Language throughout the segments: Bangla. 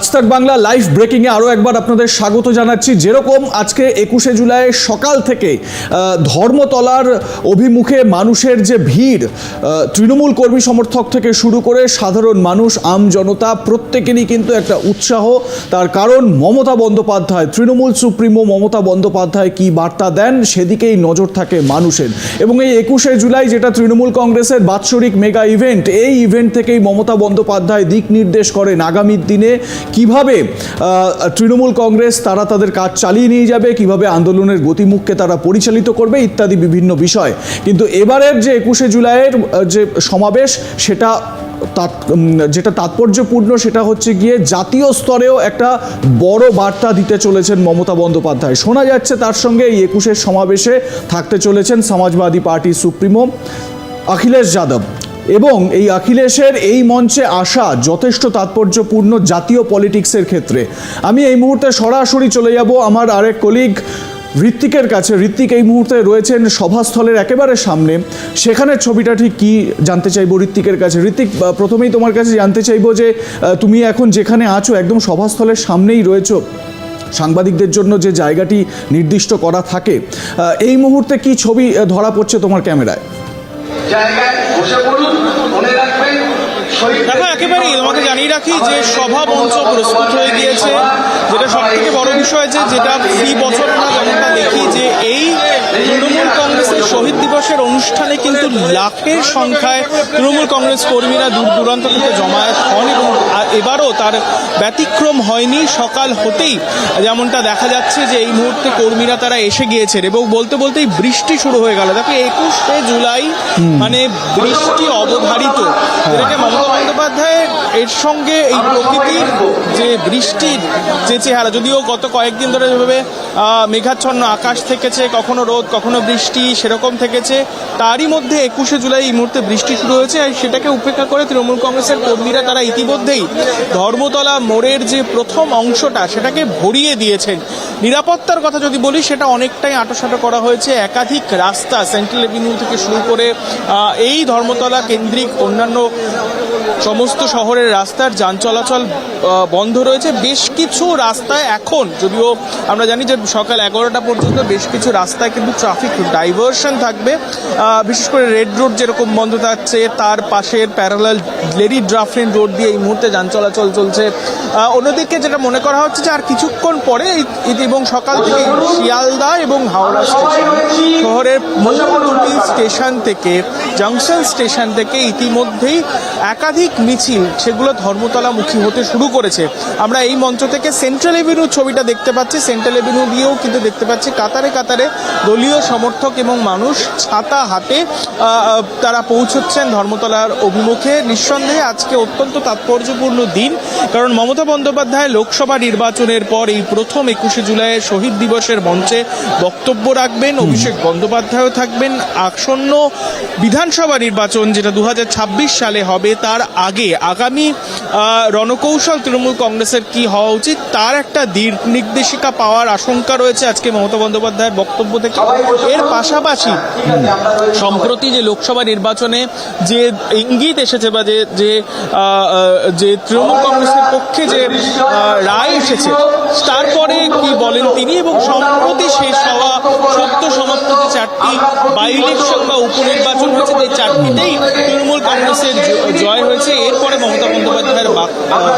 আজ তাক বাংলা লাইভ ব্রেকিং এ আরও একবার আপনাদের স্বাগত জানাচ্ছি। যেরকম আজকে একুশে জুলাই সকাল থেকে ধর্মতলার অভিমুখে মানুষের যে ভিড় তৃণমূল কর্মী সমর্থক থেকে শুরু করে সাধারণ মানুষ, আম জনতা, প্রত্যেকেরই কিন্তু একটা উৎসাহ। তার কারণ মমতা বন্দ্যোপাধ্যায়, তৃণমূল সুপ্রিমো মমতা বন্দ্যোপাধ্যায় কি বার্তা দেন সেদিকেই নজর থাকে মানুষের। এবং এই একুশে জুলাই যেটা তৃণমূল কংগ্রেসের বাৎসরিক মেগা ইভেন্ট, এই ইভেন্ট থেকেই মমতা বন্দ্যোপাধ্যায় দিক নির্দেশ করেন আগামী দিনে। কীভাবে তৃণমূল কংগ্রেস তারা তাদের কাজ চালিয়ে নিয়ে যাবে, কীভাবে আন্দোলনের গতিমুখকে তারা পরিচালিত করবে, ইত্যাদি বিভিন্ন বিষয়। কিন্তু এবারের যে একুশে জুলাইয়ের যে সমাবেশ, সেটা যেটা তাৎপর্যপূর্ণ সেটা হচ্ছে গিয়ে জাতীয় স্তরেও একটা বড় বার্তা দিতে চলেছেন মমতা বন্দ্যোপাধ্যায়। শোনা যাচ্ছে তার সঙ্গে এই একুশের সমাবেশে থাকতে চলেছেন সমাজবাদী পার্টি সুপ্রিমো, অখিলেশ যাদব। এবং এই অখিলেশের এই মঞ্চে আসা যথেষ্ট তাৎপর্যপূর্ণ জাতীয় পলিটিক্সের ক্ষেত্রে। আমি এই মুহূর্তে সরাসরি চলে যাব আমার আরেক কলিগ ঋত্বিকের কাছে। ঋত্বিক এই মুহূর্তে রয়েছেন সভাস্থলের একেবারে সামনে। সেখানের ছবিটা ঠিক কি জানতে চাইব ঋত্বিকের কাছে? ঋত্বিক প্রথমেই তোমার কাছে জানতে চাইব যে তুমি এখন যেখানে আছো, একদম সভাস্থলের সামনেই রয়েছো। সাংবাদিকদের জন্য যে জায়গাটি নির্দিষ্ট করা থাকে। এই মুহূর্তে কি ছবি ধরা পড়ছে তোমার ক্যামেরায়? জায়গায় বসে পড়ুন মনে রাখবেন দেখো একেবারেই তোমাকে জানিয়ে রাখি যে সভা মঞ্চ প্রস্তুত হয়ে গিয়েছে। যেটা সব থেকে বড় বিষয় যে যেটা ফি বছর আমরা যেমনটা দেখি যে এই তৃণমূল কংগ্রেসের শহীদ দিবসের অনুষ্ঠানে কিন্তু লাখের সংখ্যায় তৃণমূল কংগ্রেস কর্মীরা দূর দূরান্ত থেকে জমায়েত হন এবং এবারও তার ব্যতিক্রম হয়নি সকাল হতেই। যেমনটা দেখা যাচ্ছে যে এই মুহূর্তে কর্মীরা তারা এসে গিয়েছেন এবং বলতে বলতেই বৃষ্টি শুরু হয়ে গেল। দেখো একুশে জুলাই মানে বৃষ্টি অবধারিত। যেটাকে মমতা বন্দ্যোপাধ্যায় এর সঙ্গে এই প্রকৃতির যে বৃষ্টির যে চেহারা, যদিও গত কয়েকদিন ধরে যেভাবে মেঘাচ্ছন্ন আকাশ থেকেছে, কখনো রোদ, কখনো বৃষ্টি, সেরকম থেকেছে, তারই মধ্যে একুশে জুলাই এই মুহূর্তে বৃষ্টি শুরু হয়েছে আর সেটাকে উপেক্ষা করে তৃণমূল কংগ্রেসের কর্মীরা তারা ইতিমধ্যেই ধর্মতলা মোড়ের যে প্রথম অংশটা, সেটাকে ভরিয়ে দিয়েছেন। নিরাপত্তার কথা যদি বলি, সেটা অনেকটাই আঁটোসাঁটো করা হয়েছে। একাধিক রাস্তা, সেন্ট্রাল এভিনিউ থেকে শুরু করে এই ধর্মতলা কেন্দ্রিক অন্যান্য সমস্ত শহরের রাস্তার যান চলাচল বন্ধ রয়েছে। বেশ কিছু রাস্তায় এখন, যদিও আমরা জানি যে সকাল এগারোটা পর্যন্ত বেশ কিছু রাস্তায় কিন্তু ট্রাফিক ডাইভারশন থাকবে। বিশেষ করে রেড রোড যেরকম বন্ধ থাকছে, তার পাশের প্যারালাল লেডি ড্রাফিন রোড দিয়ে এই মুহূর্তে যান চলাচল চলছে। অন্যদিকে যেটা মনে করা হচ্ছে যে আর কিছুক্ষণ পরে এবং সকাল থেকে শিয়ালদা এবং হাওড়া স্টেশন শহরের মূলমন্ডলী স্টেশন থেকে জাংশন স্টেশন থেকে ইতিমধ্যেই একাধিক মিছিল সেগুলো ধর্মতলামুখী হতে শুরু করেছে। আমরা এই মঞ্চ থেকে সেন্ট্রাল এভিনিউ ছবিটা দেখতে পাচ্ছি। সেন্ট্রাল এভিনিউ দিয়েও কিন্তু দেখতে পাচ্ছি কাতারে কাতারে দলীয় সমর্থক এবং মানুষ ছাতা হাতে তারা পৌঁছচ্ছেন ধর্মতলার অভিমুখে। নিঃসন্দেহে আজকে অত্যন্ত তাৎপর্যপূর্ণ দিন কারণ মমতা বন্দ্যোপাধ্যায় লোকসভা নির্বাচনের পর এই প্রথম একুশে জুলাই শহীদ দিবসের মঞ্চে বক্তব্য রাখবেন। অভিষেক বন্দ্যোপাধ্যায়ও থাকবেন। আসন্ন বিধানসভা নির্বাচন যেটা দু হাজার ছাব্বিশ সালে হবে তার আগে আগামী আহ, রণকৌশল তৃণমূল কংগ্রেসের কি হওয়া উচিত? তার একটা দিক নির্দেশিকা পাওয়ার আশঙ্কা রয়েছে আজকে মমতা বন্দ্যোপাধ্যায়ের বক্তব্য থেকে। এর পাশাপাশি সম্প্রতি যে লোকসভা নির্বাচনে যে ইঙ্গিত এসেছে বা যে যে তৃণমূল কংগ্রেসের পক্ষে যে রায় এসেছে তারপরে কি বলেন তিনি? এবং সম্প্রতি শেষ হওয়া সত্য সমাপ্ত চারটি বাই ইলেকশন বা উপনির্বাচন হয়েছে এই চারটিতেই তৃণমূল কংগ্রেসের জয় হয়েছে। এরপরে মমতা বন্দ্যোপাধ্যায়ের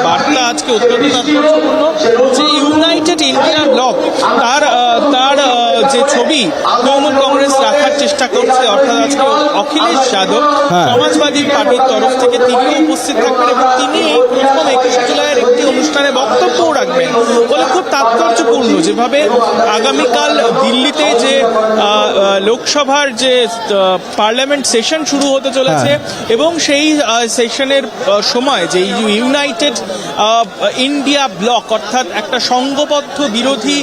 বার্তা আজকে অত্যন্ত তাৎপর্যপূর্ণ যে ইউনাইটেড ইন্ডিয়া ব্লক তার তার যে ছবি তৃণমূল কংগ্রেস রাখার চেষ্টা করছে অর্থাৎ আজকে অখিলেশ যাদব হ্যাঁ। সমাজবাদী পার্টির তরফ থেকে তিনি উপস্থিত থাকবেন এবং তিনি এই প্রথম একুশে জুলাইয়ের একটি অনুষ্ঠানে বক্তব্যও রাখবেন বলে খুব তাৎপর্যপূর্ণ যেভাবে আগামীকাল দিল্লিতে যে লোকসভার যে পার্লামেন্ট সেশন শুরু হতে চলেছে এবং সেই সেশনের সময় যে ইউনাইটেড ইন্ডিয়া ব্লক অর্থাৎ একটা সংঘবদ্ধ বিরোধী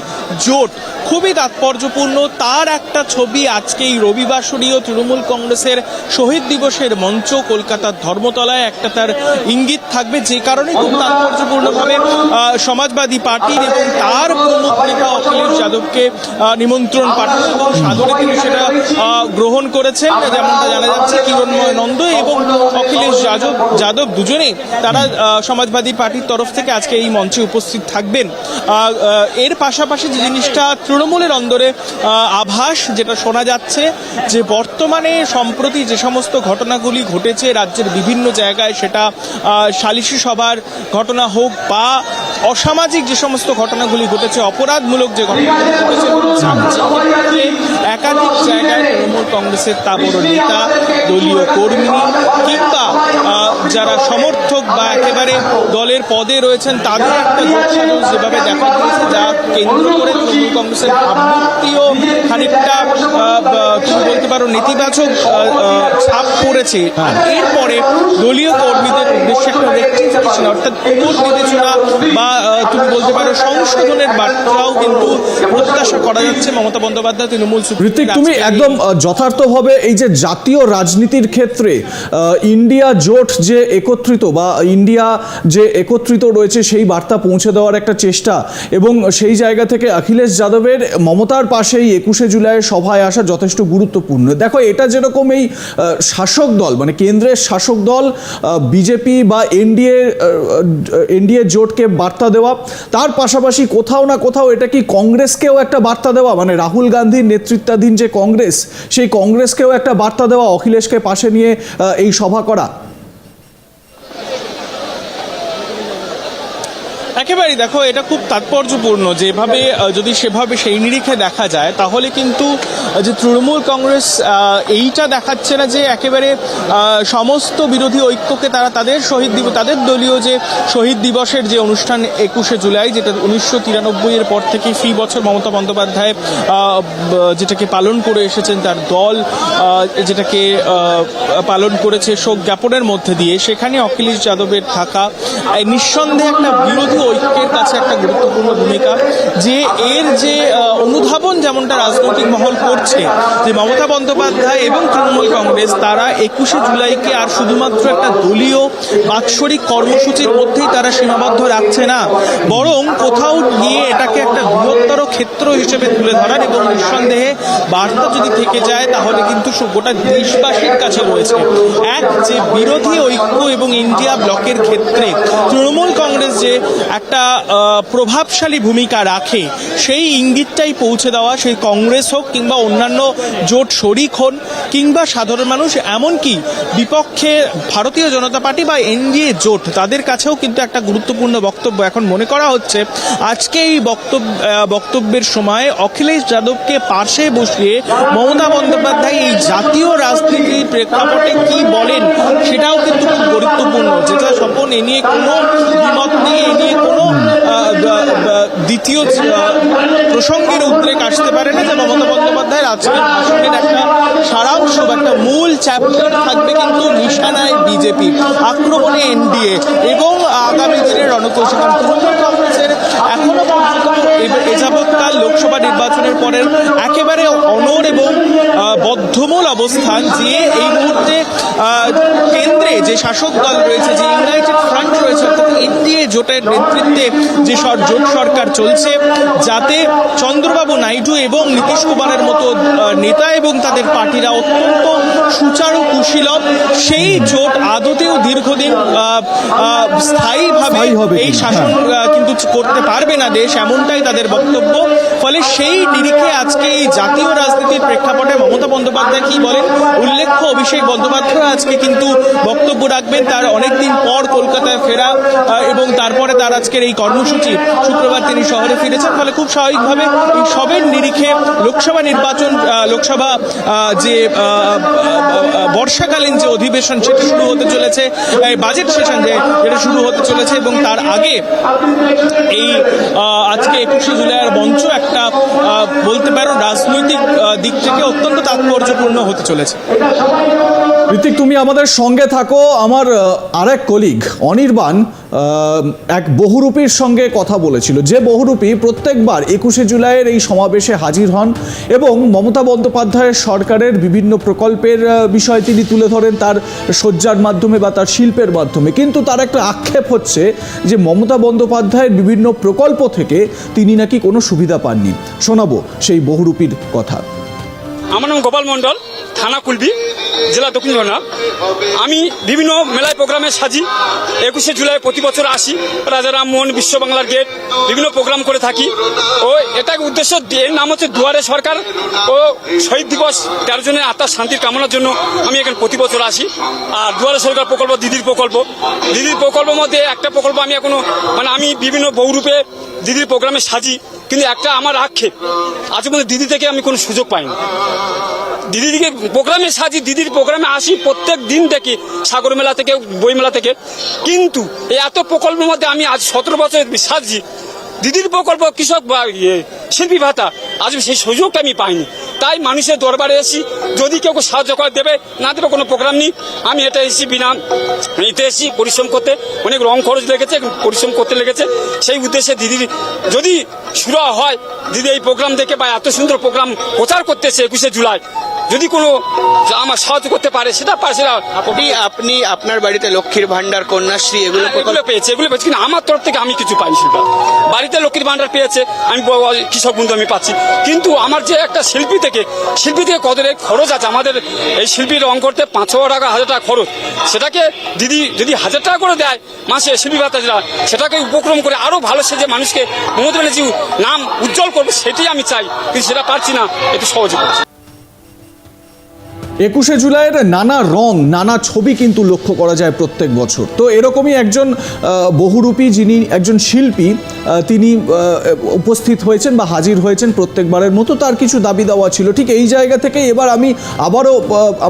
জোট খুবই তাৎপর্যপূর্ণ। তার একটা ছবি আজকে এই রবিবাসরীয় তৃণমূল কংগ্রেসের শহীদ দিবসের মঞ্চ কলকাতার ধর্মতলায়। একটা তার ইঙ্গিত থাকবে যে কারণে খুব তাৎপর্যপূর্ণভাবে সমাজবাদী পার্টির এবং তার প্রমুখ নেতা অখিলেশ যাদবকে নিমন্ত্রণ পাঠানো এবং সাদরে তিনি সেটা গ্রহণ করেছেন। যেমনটা জানা যাচ্ছে কিরণময় নন্দ এবং অখিলেশ যাদব যাদব দুজনেই তারা সমাজবাদী পার্টির তরফ থেকে আজকে এই মঞ্চে উপস্থিত থাকবেন। এর পাশাপাশি যে জিনিসটা তৃণমূলের অন্দরে আভাস যেটা শোনা যাচ্ছে যে বর্তমানে সম্প্রতি যে সমস্ত ঘটনাগুলি ঘটেছে রাজ্যের বিভিন্ন জায়গায় সেটা সালিশি সভার ঘটনা হোক বা অসামাজিক যে সমস্ত ঘটনাগুলি ঘটেছে, অপরাধমূলক যে ঘটনাগুলি ঘটেছে একাধিক জায়গায় তৃণমূল কংগ্রেসের তা বড় নেতা, দলীয় কর্মী, কিংবা যারা সমর্থক বা একেবারে দলের পদে রয়েছেন, তাদের একটা যেভাবে দেখা গিয়েছে যা কেন্দ্র করে তৃণমূল কংগ্রেসের ভাবমূর্তিও খানিকটা তুমি বলতে পারো নেতিবাচক ছাপ পড়েছে। এরপরে দলীয় কর্মীদের উদ্দেশ্যে একটা রেক্টিফিকেশন অর্থাৎ পুনর্বিবেচনা বা তুমি বলতে পারো সংশোধনের বার্তাও কিন্তু প্রত্যাশা করা যাচ্ছে মমতা বন্দ্যোপাধ্যায়, তৃণমূল ঋত্বিক তুমি একদম যথার্থভাবে এই যে জাতীয় রাজনীতির ক্ষেত্রে ইন্ডিয়া জোট যে একত্রিত বা ইন্ডিয়া যে একত্রিত রয়েছে সেই বার্তা পৌঁছে দেওয়ার একটা চেষ্টা। এবং সেই জায়গা থেকে অখিলেশ যাদবের মমতার পাশেই একুশে জুলাই সভায় আসা যথেষ্ট গুরুত্বপূর্ণ। দেখো এটা যেরকম এই শাসক দল মানে কেন্দ্রের শাসক দল বিজেপি বা এনডিএ এনডিএ জোটকে বার্তা দেওয়া তার পাশাপাশি কোথাও না কোথাও এটা কি কংগ্রেসকেও একটা বার্তা দেওয়া মানে রাহুল গান্ধীর নেতৃত্বাধীন যে কংগ্রেস সেই কংগ্রেসকেও একটা বার্তা দেওয়া অখিলেশকে পাশে নিয়ে এই সভা করা। একেবারেই দেখো, এটা খুব তাৎপর্যপূর্ণ যেভাবে যদি সেভাবে সেই নিরিখে দেখা যায়, তাহলে কিন্তু যে তৃণমূল কংগ্রেস এইটা দেখাচ্ছে না যে একেবারে সমস্ত বিরোধী ঐক্যকে তারা তাদের শহীদ দিবস, তাদের দলীয় যে শহীদ দিবসের যে অনুষ্ঠান একুশে জুলাই, যেটা উনিশশো তিরানব্বই এর পর থেকে ফি বছর মমতা বন্দ্যোপাধ্যায় যেটাকে পালন করে এসেছেন, তার দল যেটাকে পালন করেছে শোক জ্ঞাপনের মধ্যে দিয়ে, সেখানে অখিলেশ যাদবের থাকা নিঃসন্দেহে একটা বিরোধী ঐক্যের কাছে একটা গুরুত্বপূর্ণ ভূমিকা, যে এর যে অনুধাবন যেমনটা রাজনৈতিক মহল করছে, যে মমতা বন্দ্যোপাধ্যায় এবং তৃণমূল কংগ্রেস, তারা একুশে জুলাইকে আর শুধুমাত্র একটা দলীয় বাৎসরিক কর্মসূচির মধ্যেই তারা সীমাবদ্ধ রাখছে না, বরং কোথাও গিয়ে এটাকে একটা বৃহত্তর ক্ষেত্র হিসেবে তুলে ধরার এবং নিঃসন্দেহে বার্তা যদি থেকে যায়, তাহলে কিন্তু গোটা দেশবাসীর কাছে রয়েছে এক যে বিরোধী ঐক্য এবং ইন্ডিয়া ব্লকের ক্ষেত্রে তৃণমূল কংগ্রেস যে একটা প্রভাবশালী ভূমিকা রাখে, সেই ইঙ্গিতটাই পৌঁছে দেওয়া, সেই কংগ্রেস হোক কিংবা অন্যান্য জোট শরিক হন কিংবা সাধারণ মানুষ, এমনকি বিপক্ষে ভারতীয় জনতা পার্টি বা এনডিএ জোট, তাদের কাছেও কিন্তু একটা গুরুত্বপূর্ণ বক্তব্য এখন মনে করা হচ্ছে। আজকে এই বক্তব্য বক্তব্যের সময় অখিলেশ যাদবকে পাশে বসিয়ে মমতা বন্দ্যোপাধ্যায় এই জাতীয় রাজনীতির প্রেক্ষাপটে কি বলেন, সেটাও কিন্তু খুব গুরুত্বপূর্ণ। যেটা স্বপন এ নিয়ে কোনো দ্বিমত নেই, এ নিয়ে কোনো দ্বিতীয় প্রসঙ্গের উদ্রেক আসতে পারে না যে মমতা বন্দ্যোপাধ্যায়ের আজকের ভাষণের একটা সারাংশ বা একটা মূল চ্যাপ্টার থাকবে কিন্তু নিশানায় বিজেপি আক্রমণে এনডিএ এবং আগামী দিনে তৃণমূল কংগ্রেসের এখনও পর্যন্ত এ- এ লোকসভা নির্বাচনের পরের একেবারে অনর এবং বদ্ধমূল অবস্থান যে এই মুহূর্তে কেন্দ্রে যে শাসক দল রয়েছে যে ইউনাইটেড ফ্রন্ট রয়েছে অর্থাৎ এনডিএ জোটের নেতৃত্বে যে জোট সরকার চলছে যাতে চন্দ্রবাবু নাইডু এবং নীতিশ কুমারের মতো নেতা এবং তাদের পার্টিরা অত্যন্ত সুচারু কুশীলভ সেই জোট আদতেও দীর্ঘদিন স্থায়ীভাবে এই শাসন কিন্তু করতে পারবে না দেশ এমনটাই তাদের বক্তব্য। ফলে সেই নিরিখে আজকে এই জাতীয় রাজনীতির প্রেক্ষাপটে মমতা বন্দ্যোপাধ্যায় কি বলেন? উল্লেখ্য, অভিষেক বন্দ্যোপাধ্যায় আজকে কিন্তু বক্তব্য রাখবেন। তার অনেকদিন পর কলকাতায় ফেরা এবং তারপরে তার আজকের এই কর্মসূচি শুক্রবার তিনি শহরে ফিরেছেন। ফলে খুব স্বাভাবিকভাবে এই সবের নিরিখে লোকসভা নির্বাচন লোকসভা যে বর্ষাকালীন যে অধিবেশন সেটা শুরু হতে চলেছে বাজেট সেশন যে যেটা শুরু হতে চলেছে এবং তার আগে এই আজকে একুশে জুলাইয়ের মঞ্চ একটা বলতে পারো রাজনৈতিক দিক থেকে অত্যন্ত তাৎপর্যপূর্ণ হতে চলেছে। ঋতিক তুমি আমাদের সঙ্গে থাকো। আমার আরেক কলিগ অনির্বাণ এক বহুরূপীর সঙ্গে কথা বলেছিল। যে বহুরূপী প্রত্যেকবার একুশে জুলাইয়ের এই সমাবেশে হাজির হন এবং মমতা বন্দ্যোপাধ্যায়ের সরকারের বিভিন্ন প্রকল্পের বিষয় তিনি তুলে ধরেন তার শয্যার মাধ্যমে বা তার শিল্পের মাধ্যমে। কিন্তু তার একটা আক্ষেপ হচ্ছে যে মমতা বন্দ্যোপাধ্যায়ের বিভিন্ন প্রকল্প থেকে তিনি নাকি কোনো সুবিধা পাননি। শোনাবো সেই বহুরূপীর কথা। আমার নাম গোপাল মণ্ডল। থানা কুলবি জেলা দক্ষিণ ঝর্ণা। আমি বিভিন্ন মেলায় প্রোগ্রামে সাজি, একুশে জুলাই প্রতি বছর আসি, রাজা রামমোহন বিশ্ব বাংলার গেট, বিভিন্ন প্রোগ্রাম করে থাকি। ও এটা উদ্দেশ্য এর নাম হচ্ছে দুয়ারে সরকার। ও, শহীদ দিবস তেরো জনের আত্মার শান্তির কামনার জন্য আমি এখানে প্রতি বছর আসি। আর দুয়ারে সরকার প্রকল্প দিদির প্রকল্প। দিদির প্রকল্পের মধ্যে একটা প্রকল্প আমি এখনও মানে আমি বিভিন্ন বহুরূপে দিদির প্রোগ্রামে সাজি, কিন্তু একটা আমার আক্ষেপ। আজ পর্যন্ত দিদি থেকে আমি কোনো সুযোগ পাইনি। দিদিদিকে প্রোগ্রামে সাজি, দিদির প্রোগ্রামে আসি, প্রত্যেক দিন দেখি সাগর মেলা থেকে, বই মেলা থেকে। কিন্তু এই এত প্রকল্পের মধ্যে আমি আজ সতেরো বছর সাজি। দিদির প্রকল্প কৃষক বা ইয়ে শিল্পী ভাতা, আজ সেই সুযোগটা আমি পাইনি। তাই মানুষের দরবারে এসি, যদি কেউ সাহায্য করে, দেবে, না দেবে কোনো প্রোগ্রাম নেই। আমি এটা এসেছি বিনা এতে এসেছি পরিশ্রম করতে, অনেক রং খরচ লেগেছে, পরিশ্রম করতে লেগেছে। সেই উদ্দেশ্যে দিদির যদি শুরু হয়, দিদি এই প্রোগ্রাম দেখে বা এত সুন্দর প্রোগ্রাম প্রচার করতেছে একুশে জুলাই যদি কোনো আমার সাহায্য করতে পারে সেটা পারে আপনি আপনি আপনার বাড়িতে লক্ষ্মীর ভান্ডার কন্যাশ্রী এগুলো এগুলো পেয়েছে এগুলো পেয়েছে কিন্তু আমার তরফ থেকে আমি কিছু পাইনি সেটা। বাড়িতে লক্ষ্মীর ভান্ডার পেয়েছে আমি কৃষক বন্ধু আমি পাচ্ছি। কিন্তু আমার যে একটা শিল্পী থেকে শিল্পী থেকে কত খরচ আছে? আমাদের এই শিল্পীর রং করতে পাঁচশো টাকা হাজার টাকা খরচ। সেটাকে দিদি যদি হাজার টাকা করে দেয় মাসে শিল্পী ভাতা যেটা সেটাকে উপক্রম করে আরও ভালো সেজে মানুষকে মমতা ব্যানার্জি নাম উজ্জ্বল করবে সেটাই আমি চাই। কিন্তু সেটা পারছি না একটু সহজে করছি একুশে জুলাইয়ের নানা রং, নানা ছবি কিন্তু লক্ষ্য করা যায় প্রত্যেক বছর। তো এরকমই একজন বহুরূপী যিনি একজন শিল্পী তিনি উপস্থিত হয়েছেন বা হাজির হয়েছেন প্রত্যেকবারের মতো। তার কিছু দাবি দেওয়া ছিল। ঠিক এই জায়গা থেকে এবার আমি আবারও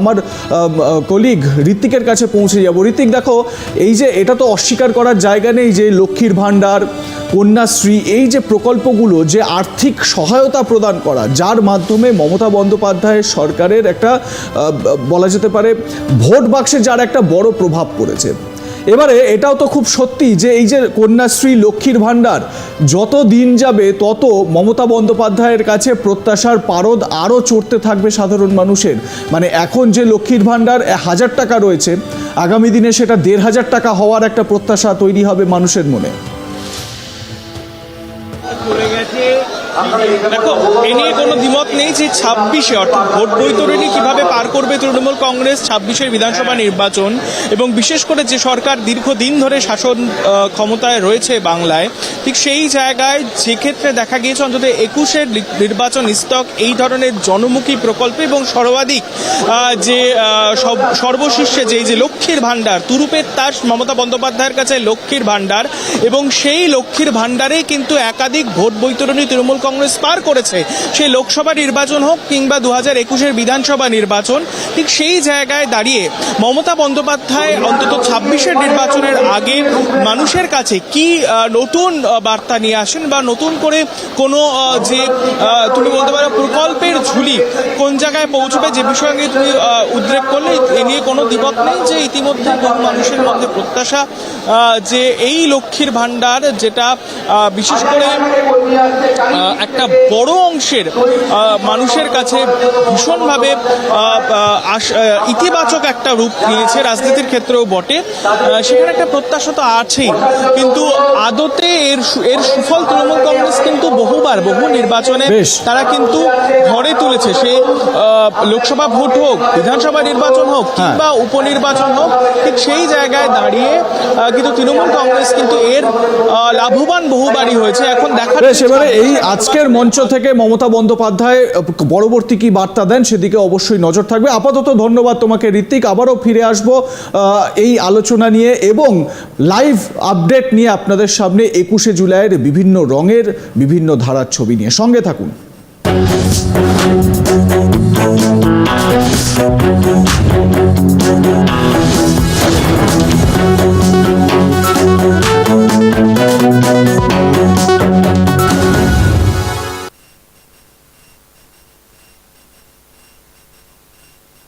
আমার কলিগ ঋত্বিকের কাছে পৌঁছে যাব। ঋত্বিক, দেখো, এই যে এটা তো অস্বীকার করার জায়গা নেই যে লক্ষ্মীর ভাণ্ডার কন্যাশ্রী, এই যে প্রকল্পগুলো যে আর্থিক সহায়তা প্রদান করা, যার মাধ্যমে মমতা বন্দ্যোপাধ্যায়ের সরকারের একটা বলা যেতে পারে, ভোট বাক্সে যার একটা বড় প্রভাব পড়েছে। এবারে এটাও তো খুব সত্যি যে এই যে কন্যাশ্রী, লক্ষ্মীর ভাণ্ডার, যত দিন যাবে তত মমতা বন্দ্যোপাধ্যায়ের কাছে প্রত্যাশার পারদ আরও চড়তে থাকবে সাধারণ মানুষের। মানে এখন যে লক্ষ্মীর ভাণ্ডার হাজার টাকা রয়েছে, আগামী দিনে সেটা দেড় হাজার টাকা হওয়ার একটা প্রত্যাশা তৈরি হবে মানুষের মনে। দেখো, এ নিয়ে কোনো দ্বিমত নেই যে ছাব্বিশে, অর্থাৎ ভোট বৈতরণী কীভাবে পার করবে তৃণমূল কংগ্রেস, ছাব্বিশের বিধানসভা নির্বাচন এবং বিশেষ করে যে সরকার দীর্ঘদিন ধরে শাসন ক্ষমতায় রয়েছে বাংলায়, ঠিক সেই জায়গায় যে ক্ষেত্রে দেখা গিয়েছে অন্তত একুশের নির্বাচন স্তক এই ধরনের জনমুখী প্রকল্প এবং সর্বাধিক যে সর্বশীর্ষে যে যে লক্ষ্মীর ভাণ্ডার, তুরুপের তার মমতা বন্দ্যোপাধ্যায়ের কাছে লক্ষ্মীর ভাণ্ডার এবং সেই লক্ষ্মীর ভাণ্ডারে কিন্তু একাধিক ভোট বৈতরণী তৃণমূল কংগ্রেস পার করেছে। সেই লোকসভা নির্বাচন হোক কিংবা দু হাজার একুশের বিধানসভা নির্বাচন, ঠিক সেই জায়গায় দাঁড়িয়ে মমতা বন্দ্যোপাধ্যায় অন্তত ছাব্বিশের নির্বাচনের আগে মানুষের কাছে কি নতুন বার্তা নিয়ে আসেন বা নতুন করে কোনো যে তুমি বলতে পারো প্রকল্পের ঝুলি কোন জায়গায় পৌঁছবে যে বিষয়ে নিয়ে তুমি উদ্রেক করলে, এ নিয়ে কোনো দ্বিমত নেই যে ইতিমধ্যে বহু মানুষের মধ্যে প্রত্যাশা যে এই লক্ষ্মীর ভাণ্ডার যেটা বিশেষ করে একটা বড় অংশের মানুষের কাছে ভীষণভাবে ইতিবাচক একটা রূপ নিয়েছে রাজনীতির ক্ষেত্রেও বটে। সেখানে একটা প্রত্যাশা তো আছেই। কিন্তু আদতে এর এর সুফল তৃণমূল কংগ্রেস কিন্তু বহুবার বহু নির্বাচনে। তারা কিন্তু ঘরে তুলেছে। সে লোকসভা ভোট হোক বিধানসভা নির্বাচন হোক কিংবা উপনির্বাচন হোক ঠিক সেই জায়গায় দাঁড়িয়ে কিন্তু তৃণমূল কংগ্রেস কিন্তু এর লাভবান বহুবারই হয়েছে। এখন দেখা এবারে এই আজকের মঞ্চ থেকে মমতা বন্দ্যোপাধ্যায় পরবর্তী কি বার্তা দেন সেদিকে অবশ্যই নজর থাকবে। আপাতত ধন্যবাদ তোমাকে, ঋত্বিক। আবারও ফিরে আসব এই আলোচনা নিয়ে এবং লাইভ আপডেট নিয়ে আপনাদের সামনে একুশে জুলাইয়ের বিভিন্ন রঙের বিভিন্ন ধারার ছবি নিয়ে। সঙ্গে থাকুন।